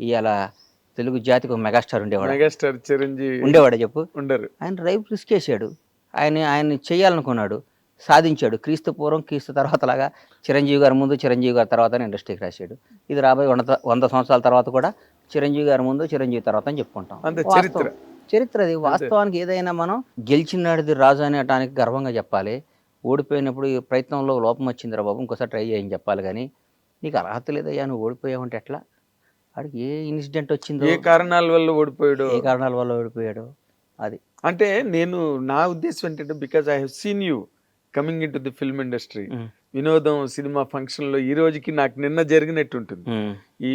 ఇవాళ తెలుగు జాతికి ఒక మెగాస్టార్ ఉండేవాడు. మెగాస్టార్ చిరంజీవి ఉండేవాడు చెప్పు? ఉండరు. ఆయన రైపు రిస్క్ చేశాడు. ఆయన ఆయన చేయాలనుకున్నాడు. సాధించాడు. క్రీస్తు పూర్వం క్రీస్తు తర్వాత లాగా చిరంజీవి గారి ముందు చిరంజీవి గారి తర్వాత ఇండస్ట్రీకి రాశాడు. ఇది రాబోయే వంద వంద సంవత్సరాల తర్వాత కూడా చిరంజీవి గారి ముందు చిరంజీవి తర్వాత అని చెప్పుకుంటాం. చరిత్ర. చరిత్ర అది. వాస్తవానికి ఏదైనా మనం గెలిచినాడిది రాజు అనేటానికి గర్వంగా చెప్పాలి. ఓడిపోయినప్పుడు ఈ ప్రయత్నంలో లోపం వచ్చిందిరా బాబు ఇంకోసారి ట్రై చేయని చెప్పాలి కానీ నీకు అర్హత లేదయ్యా నువ్వు ఓడిపోయావంటే ఎట్లా? వాడికి ఏ ఇన్సిడెంట్ వచ్చిందో ఏ కారణాల వల్ల ఓడిపోయాడు ఏ కారణాల వల్ల ఓడిపోయాడు అది అంటే నేను నా ఉద్దేశం ఏంటంటే because I have seen you coming in to the film industry. వినోదం సినిమా ఫంక్షన్లో ఈ రోజుకి నాకు నిన్న జరిగినట్టు ఉంటుంది. ఈ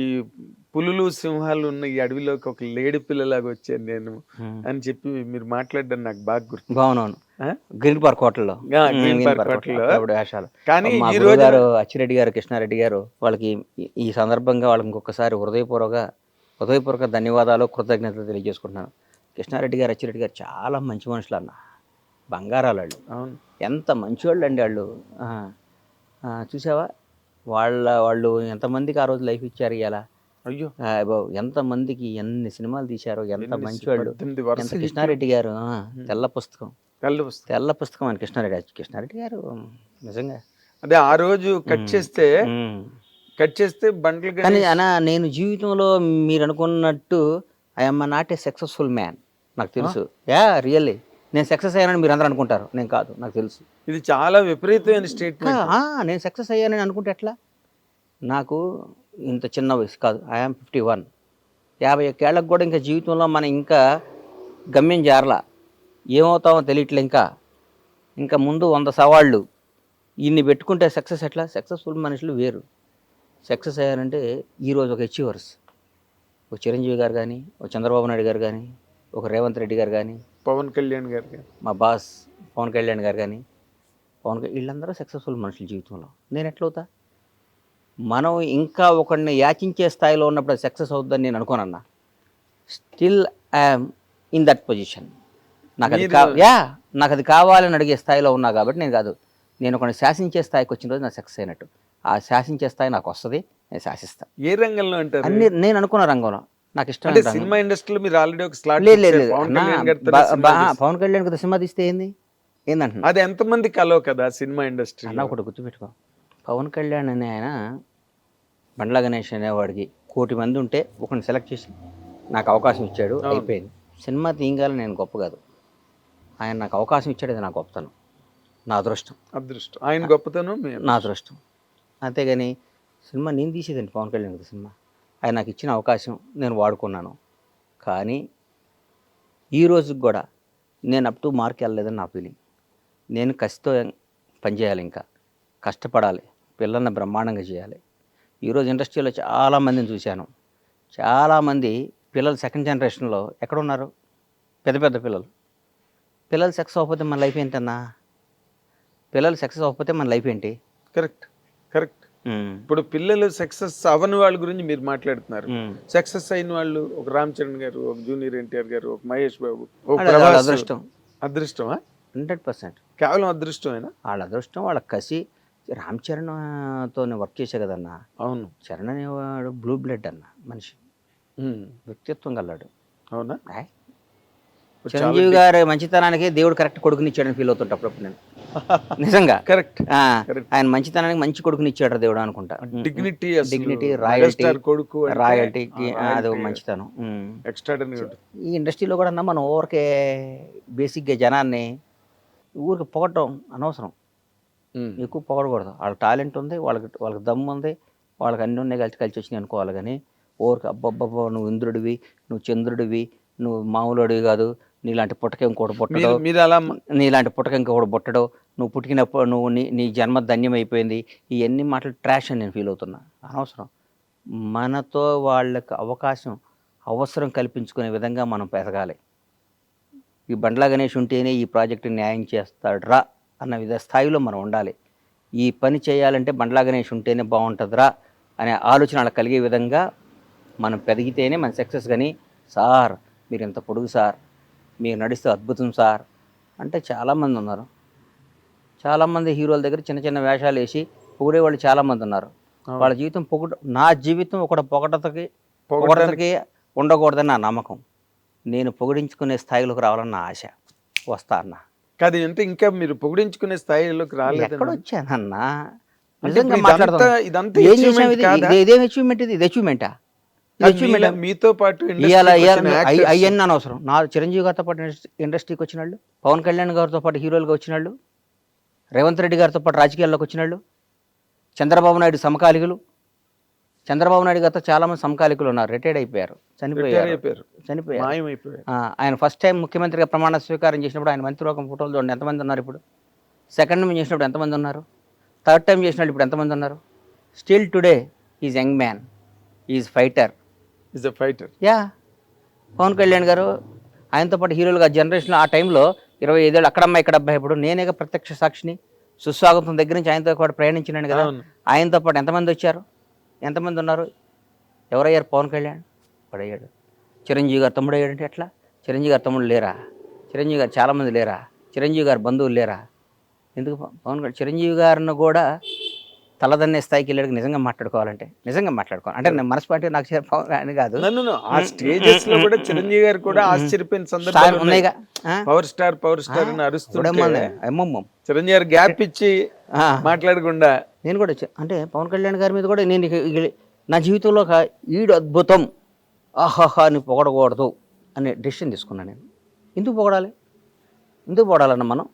పులులు సింహాలు ఉన్న ఈ అడవిలోకి ఒక లేడి పిల్లలాగా వచ్చాను నేను. అని చెప్పి మీరు మాట్లాడడం నాకు బాగా గుర్తు. బాగున్నాను? గ్రీన్ పార్క్ హోటల్లో. కానీ మా ఈ రోజు గారు అచ్చిరెడ్డి గారు కృష్ణారెడ్డి గారు వాళ్ళకి ఈ- సందర్భంగా వాళ్ళకి ఇంకొకసారి హృదయపూర్వక హృదయపూర్వక ధన్యవాదాలు కృతజ్ఞతలు తెలియజేసుకుంటున్నాను. కృష్ణారెడ్డి గారు అచ్చిరెడ్డి గారు చాలా మంచి మనుషులు అన్న. బంగారాలు వాళ్ళు. అవును. ఎంత మంచివాళ్ళు అండి వాళ్ళు. ఆ, ఆ, చూసావా? వాళ్ళ వాళ్ళు ఎంతమందికి ఆ రోజు లైఫ్ ఇచ్చారు ఇవాళ అయ్యో! ఎంతమందికి ఎన్ని సినిమాలు తీశారు ఎంత మంచివాళ్ళు ఎంత కృష్ణారెడ్డి గారు తెల్ల పుస్తకం. కళ్ళు వస్తాయి తెల్ల పుస్తకం అని కృష్ణారెడ్డి కృష్ణారెడ్డి గారు నిజంగా. అదే ఆ రోజు కట్ చేస్తే. కట్ చేస్తే బండ్లు కానీ అనా నేను జీవితంలో మీరు అనుకున్నట్టు I'm not a successful man నాకు తెలుసు. Yeah really. నేను సక్సెస్ అయ్యానని మీరు అందరూ అనుకుంటారు. నేను కాదు నాకు తెలుసు. ఇది చాలా విపరీతమైన స్టేట్మెంట్. నేను సక్సెస్ అయ్యానని అనుకుంటే ఎట్లా? నాకు ఇంత చిన్న వయసు కాదు. ఐఎమ్ ఫిఫ్టీ వన్ యాభై ఒక్కేళ్ళకి కూడా ఇంకా జీవితంలో మనం ఇంకా గమ్యం జారలా. ఏమవుతామో తెలియట్లే ఇంకా. ఇంకా ముందు వంద సవాళ్ళు. ఇన్ని పెట్టుకుంటే సక్సెస్ ఎట్లా? సక్సెస్ఫుల్ మనుషులు వేరు. సక్సెస్ అయ్యారంటే ఈరోజు ఒక అచీవర్స్ ఒక చిరంజీవి గారు కానీ ఒక చంద్రబాబు నాయుడు గారు కానీ ఒక రేవంత్ రెడ్డి గారు కానీ పవన్ కళ్యాణ్ గారికి మా బాస్ పవన్ కళ్యాణ్ గారు కానీ పవన్ వీళ్ళందరూ సక్సెస్ఫుల్ మనుషులు జీవితంలో. నేను ఎట్లవుతా? మనం ఇంకా ఒకరిని యాచించే స్థాయిలో ఉన్నప్పుడు సక్సెస్ అవుతుందని నేను అనుకోనన్నా. Still I'm in that position నాకు అది కా యా నాకు అది కావాలని అడిగే స్థాయిలో ఉన్నా కాబట్టి నేను కాదు. నేను ఒకరిని శాసించే స్థాయికి వచ్చిన రోజు నాకు సక్సెస్ అయినట్టు. ఆ శాసించే స్థాయి నాకు వస్తుంది నేను శాసిస్తా. ఏ రంగంలో అంటారు? అన్ని నేను అనుకున్న రంగంలో. నాకు ఇష్టం అంటే సినిమా ఇండస్ట్రీలో మీరు ఆల్రెడీ ఒక స్లాట్ లేదు లేదు. పవన్ కళ్యాణ్ కదా సినిమా తీస్తే ఏంది? ఏందంటున్నా అది ఎంతమంది కలవ కదా సినిమా ఇండస్ట్రీ అన్న ఒకటి గుర్తుపెట్టుకో. పవన్ కళ్యాణ్ అనే ఆయన బండ్ల గణేష్ అనేవాడికి కోటి మంది ఉంటే ఒకరిని సెలెక్ట్ చేసి నాకు అవకాశం ఇచ్చాడు. అయిపోయింది. సినిమా తీయగాలని నేను గొప్ప కాదు. ఆయన నాకు అవకాశం ఇచ్చాడు అది నా గొప్పతనం నా అదృష్టం. అదృష్టం. ఆయన గొప్పతనం నా అదృష్టం. అంతేగాని సినిమా నేను తీసేదండి పవన్ కళ్యాణ్ గారి సినిమా. ఆయన నాకు ఇచ్చిన అవకాశం నేను వాడుకున్నాను. కానీ ఈ రోజుకి కూడా నేను అప్ టు మార్క్ వెళ్ళలేదని నా ఫీలింగ్ నేను కసితో పనిచేయాలి ఇంకా. కష్టపడాలి. పిల్లల్ని బ్రహ్మాండంగా చేయాలి. ఈరోజు ఇండస్ట్రీలో చాలామందిని చూశాను. చాలామంది పిల్లలు సెకండ్ జనరేషన్లో ఎక్కడ ఉన్నారు పెద్ద పెద్ద పిల్లలు. పిల్లలు సక్సెస్ అవ్వకపోతే మన లైఫ్ ఏంటన్నా? పిల్లలు సక్సెస్ అవ్వకపోతే మన లైఫ్ ఏంటి? Correct correct. ఇప్పుడు పిల్లలు సక్సెస్ అవ్వని వాళ్ళ గురించి మీరు మాట్లాడుతున్నారు. సక్సెస్ అయిన వాళ్ళు ఒక రామ్ చరణ్ గారు ఒక జూనియర్ ఎన్టీఆర్ గారు ఒక మహేష్ బాబు అదృష్టం. అదృష్టమా? Hundred percent. కేవలం అదృష్టమేనా? వాళ్ళ అదృష్టం వాళ్ళ కసి రామ్ చరణ్తో వర్క్ చేసే కదన్నా? అవును. చరణ్ అనేవాడు బ్లూ బ్లడ్ అన్న మనిషి. వ్యక్తిత్వం గల్లాడు అవునా? చిరంజీవి గారి మంచితనానికి దేవుడు కరెక్ట్ కొడుకునిచ్చాడని ఫీల్ అవుతుంటా అప్పుడప్పుడు నేను. నిజంగా? కరెక్ట్. ఆయన మంచితనానికి మంచి కొడుకునిచ్చాడు దేవుడు అనుకుంటా. డిగ్నిటీ డిగ్నిటీ రాయల్టీ కొడుకు రాయల్టీకి అది మంచితనం. ఈ ఇండస్ట్రీలో కూడా మనం ఊరికే బేసిక్గా జనాన్ని ఊరికి పొగటం అనవసరం. ఎక్కువ పొగడకూడదు. వాళ్ళకి టాలెంట్ ఉంది వాళ్ళకి వాళ్ళకి దమ్ము ఉంది వాళ్ళకి అన్ని ఉన్నాయి కలిసి కలిసి వచ్చినాయి అనుకోవాలి కానీ ఊరికి అబ్బబ్బబ్బా నువ్వు ఇంద్రుడివి నువ్వు చంద్రుడివి నువ్వు మామూలుడివి కాదు నీలాంటి పుట్టక ఇంకోటి పుట్టడు. నీలాంటి పుట్టక ఇంకొకటి పుట్టడు. నువ్వు పుట్టినప్పుడు నువ్వు నీ నీ జన్మ ధన్యమైపోయింది. ఇవన్నీ మాటలు ట్రాష్ అని నేను ఫీల్ అవుతున్నా. అనవసరం. మనతో వాళ్ళకి అవకాశం అవసరం కల్పించుకునే విధంగా మనం పెరగాలి. ఈ బండ్ల గణేష్ ఉంటేనే ఈ ప్రాజెక్టు న్యాయం చేస్తాడ్రా. అన్న విధ స్థాయిలో మనం ఉండాలి. ఈ పని చేయాలంటే బండ్ల గణేష్ ఉంటేనే బాగుంటుందిరా అనే ఆలోచన వాళ్ళకి కలిగే విధంగా మనం పెరిగితేనే మన సక్సెస్ కానీ సార్ మీరు ఇంత పొడుగు సార్ మీరు నడిస్తే అద్భుతం సార్ అంటే చాలామంది ఉన్నారు. చాలామంది హీరోల దగ్గర చిన్న చిన్న వేషాలు వేసి పొగిడే వాళ్ళు చాలామంది ఉన్నారు. వాళ్ళ జీవితం పొగట నా జీవితం ఒక పొగటతకి పొగడతకి ఉండకూడదని నా నమ్మకం. నేను పొగిడించుకునే స్థాయిలోకి రావాలని నా ఆశ. వస్తా అన్న. కాదు అంటే ఇంకా మీరు పొగిడించుకునే స్థాయిలోకి రాలేదు ఎక్కడ వచ్చానన్నా నిజంగా ఇది అచీవ్మెంట్ ఇది ఇది అచీవ్మెంటా మీతో పాటు అవన్నీ అనవసరం. నా చిరంజీవి గారితో పాటు ఇండస్ట్రీ- ఇండస్ట్రీకి వచ్చిన వాళ్ళు పవన్ కళ్యాణ్ గారితో పాటు హీరోలుగా వచ్చిన వాళ్ళు రేవంత్ రెడ్డి గారితో పాటు రాజకీయాల్లోకి వచ్చిన వాళ్ళు చంద్రబాబు నాయుడు సమకాలికులు చంద్రబాబు నాయుడు గారితో చాలా మంది సమకాలికులు ఉన్నారు రిటైర్డ్ అయిపోయారు చనిపోయారు. చనిపోయారు. ఆయన ఫస్ట్ టైం ముఖ్యమంత్రిగా ప్రమాణ స్వీకారం చేసినప్పుడు ఆయన మంత్రిలోకం ఫోటోలు చూడండి ఎంతమంది ఉన్నారు ఇప్పుడు? సెకండ్ టైం చేసినప్పుడు ఎంతమంది ఉన్నారు? థర్డ్ టైం చేసినప్పుడు ఇప్పుడు ఎంతమంది ఉన్నారు? Still today is young man is fighter is a fighter yeah Pawan Kalyan garu ఆయనతో పాటు హీరోలుగా జనరేషన్లో ఆ టైంలో ఇరవై ఐదేళ్ళు అక్కడమ్మ ఇక్కడ అబ్బాయి ఇప్పుడు నేనే ప్రత్యక్ష సాక్షిని సుస్వాగతం దగ్గర నుంచి ఆయనతో పాటు ప్రయాణించినాను కదా. ఆయనతో పాటు ఎంతమంది వచ్చారు? ఎంతమంది ఉన్నారు? ఎవరయ్యారు? పవన్ కళ్యాణ్ పడయ్యాడు. చిరంజీవి గారు తమ్ముడు అయ్యాడంటే ఎట్లా? చిరంజీవి గారు తమ్ముడు లేరా? చిరంజీవి గారు చాలామంది లేరా? చిరంజీవి గారు బంధువులు లేరా? ఎందుకు పవన్ కళ్యాణ్ చిరంజీవి గారిని కూడా తలదన్నే స్థాయికి వెళ్ళాడు నిజంగా మాట్లాడుకోవాలంటే నిజంగా మాట్లాడుకోవాలి. అంటే నేను మనస్పాటి నాకు పవన్ కళ్యాణ్ కాదు. నన్ను ఆ స్టేజెస్లో కూడా చిరంజీవి గారు కూడా ఆశ్చర్యపోయిన సందర్భాలు ఉన్నాయిగా? పవర్ స్టార్ పవర్ స్టార్ అని చిరంజీవి గారు గ్యాప్ ఇచ్చి. మాట్లాడకుండా నేను కూడా అంటే పవన్ కళ్యాణ్ గారి మీద కూడా నేను నా జీవితంలో ఒక ఈడు అద్భుతం. ఆహాహా అని పొగడకూడదు అనే డెసిషన్ తీసుకున్నాను నేను. ఎందుకు పొగడాలి? ఎందుకు పొగడాలన్న మనం?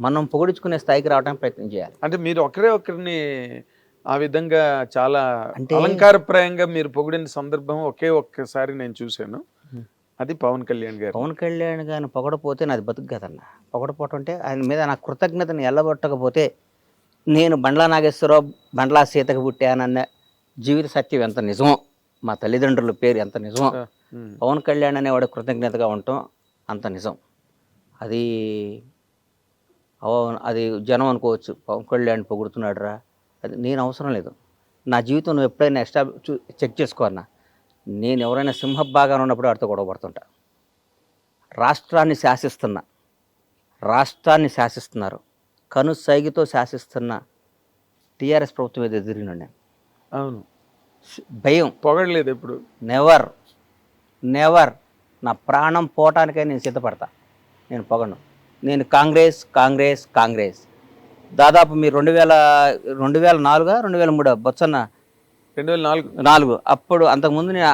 మనం పొగడించుకునే స్థాయికి రావడానికి ప్రయత్నం చేయాలి. అంటే మీరు ఒకరే ఒకరిని ఆ విధంగా చాలా అంటే- అలంకారప్రాయంగా మీరు పొగిడిన సందర్భం ఒకే ఒక్కసారి నేను చూశాను. అది పవన్ కళ్యాణ్ గారు పవన్ కళ్యాణ్ గారిని పొగడపోతే నాది బతుకు కదన్న. పొగడపోవటం అంటే ఆయన మీద నా కృతజ్ఞతని ఎల్లబొట్టకపోతే నేను బండ్లా నాగేశ్వరరావు బండ్లా సీతకు పుట్టానన్న జీవిత సత్యం ఎంత నిజమో మా తల్లిదండ్రుల పేరు ఎంత నిజమో. పవన్ కళ్యాణ్ అనేవాడు కృతజ్ఞతగా ఉండటం అంత నిజం. అది అవ- అది జనం అనుకోవచ్చు పవన్ కళ్యాణ్ పొగుడుతున్నాడు రా అది నేను అవసరం లేదు. నా జీవితం నువ్వు ఎప్పుడైనా ఎక్స్ట్రా చెక్ చేసుకో అన్న. నేను ఎవరైనా సింహభాగాన్ని ఉన్నప్పుడు వాడితో గొడవ పడుతుంటా. రాష్ట్రాన్ని శాసిస్తున్నా రాష్ట్రాన్ని శాసిస్తున్నారు. కను సైగితో శాసిస్తున్న టీఆర్ఎస్ ప్రభుత్వం మీద ఎదిరిన నేను. అవును. భయం. పొగడలేదు ఎప్పుడు? నెవర్ నెవర్ నా ప్రాణం పోవటానికై నేను సిద్ధపడతా. నేను పొగను నేను కాంగ్రెస్ కాంగ్రెస్ కాంగ్రెస్. దాదాపు మీరు రెండు వేల రెండు వేల నాలుగా రెండు వేల మూడు బొత్సన్న రెండు వేల నాలుగు. నాలుగు. అప్పుడు అంతకుముందు నేను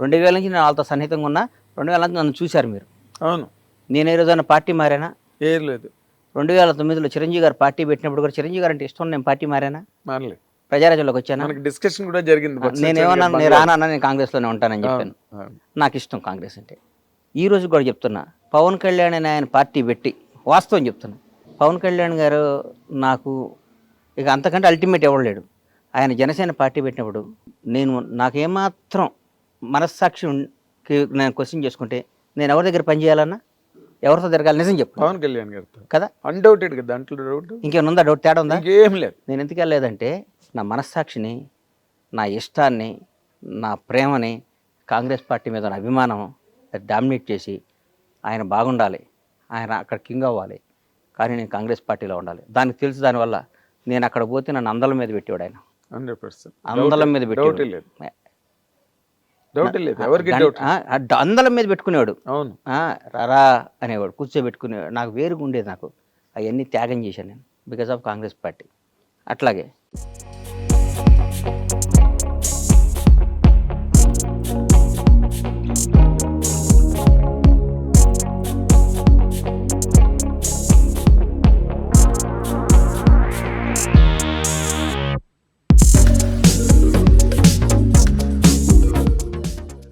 రెండు వేల నుంచి నేను వాళ్ళతో సన్నిహితంగా ఉన్నా. రెండు వేల నుంచి నన్ను చూశారు మీరు. అవును. నేను ఏ రోజైనా పార్టీ మారానా? ఏం లేదు. రెండు వేల తొమ్మిదిలో చిరంజీవి గారు పార్టీ పెట్టినప్పుడు కూడా చిరంజీవి గారు అంటే ఇష్టం నేను పార్టీ మారానా? మారలేదు ప్రజారాజ్యంలోకి వచ్చానా? మనకి డిస్కషన్ కూడా జరిగింది నేనేమన్నా సత్యనారాయణ నేను రానన్నా నేను కాంగ్రెస్లోనే ఉంటానని చెప్పాను. నాకు ఇష్టం కాంగ్రెస్ అంటే. ఈ రోజు కూడా చెప్తున్నా పవన్ కళ్యాణ్ అని ఆయన పార్టీ పెట్టి వాస్తవం చెప్తున్నా పవన్ కళ్యాణ్ గారు నాకు ఇక అంతకంటే అల్టిమేట్ ఎవడలేడు ఆయన జనసేన పార్టీ పెట్టినప్పుడు నేను నాకేమాత్రం మనస్సాక్షి నేను క్వశ్చన్ చేసుకుంటే నేను ఎవరి దగ్గర పని చేయాలన్నా ఎవరితో తిరగాలి? నిజం చెప్పు. పవన్ కళ్యాణ్ గారితో. కదా? అన్డౌటెడ్ కదా దాంట్లో డౌట్ ఇంకేమైనా ఉందా? డౌట్ తేడా ఉందా? ఇంకేం లేదు. నేను ఎందుకు వెళ్ళలేదంటే నా మనస్సాక్షిని నా ఇష్టాన్ని నా ప్రేమని కాంగ్రెస్ పార్టీ మీద ఉన్న అభిమానం డామినేట్ చేసి ఆయన బాగుండాలి. ఆయన అక్కడ కింగ్ అవ్వాలి. కానీ నేను కాంగ్రెస్ పార్టీలో ఉండాలి. దానికి తెలుసు దానివల్ల నేను అక్కడ పోతే నన్ను అందల మీద పెట్టేవాడు ఆయన. Hundred percent. అందలం మీద పెట్టేవాడు. డౌట్ లేదు. ఎవరికి డౌట్ అందలం మీద పెట్టుకునేవాడు. అవును. ఆ, రారా అనేవాడు కూర్చోబెట్టుకునేవాడు. నాకు వేరుగా ఉండేది నాకు. అవన్నీ త్యాగం చేశాను నేను. బికాస్ ఆఫ్ కాంగ్రెస్ పార్టీ అట్లాగే.